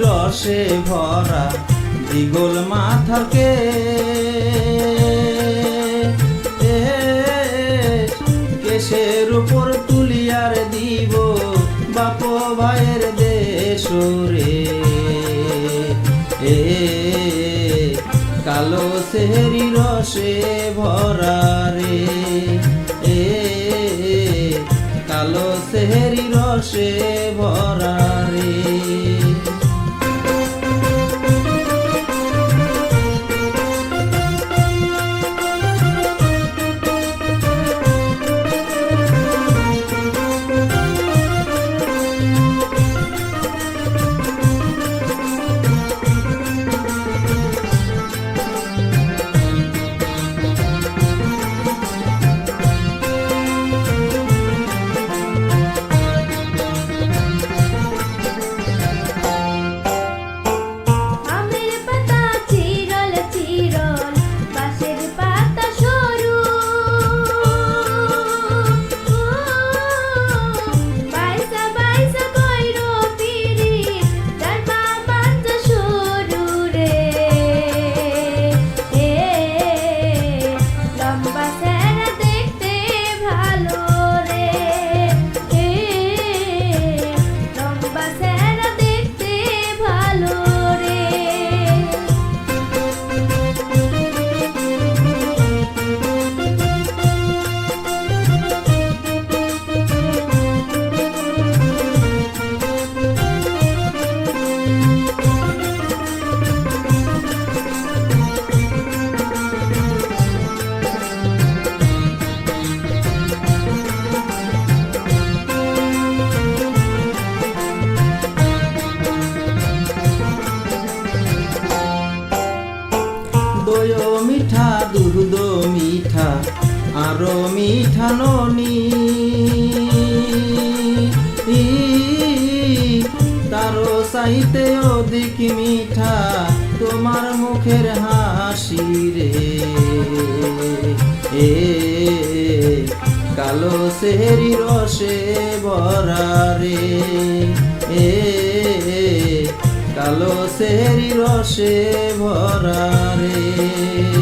রসে ভরা দিগল মাথাকে। কেশের উপর তুলিয়ার দিব বাপ ভাইয়ের দেশ রে। এ, কালো সেহরি রসে ভরা রে। এ, কালো সেহরি রসে ভরা রে। মিঠা দুধ মিঠা, আরও মিঠা ননি। তারও চাইতে অধিক মিঠা, তোমার মুখের হাসি রে। এ, কালো সেহরি রসে ভরা রে। এ, কালো সেহরি রসে ভরা রে।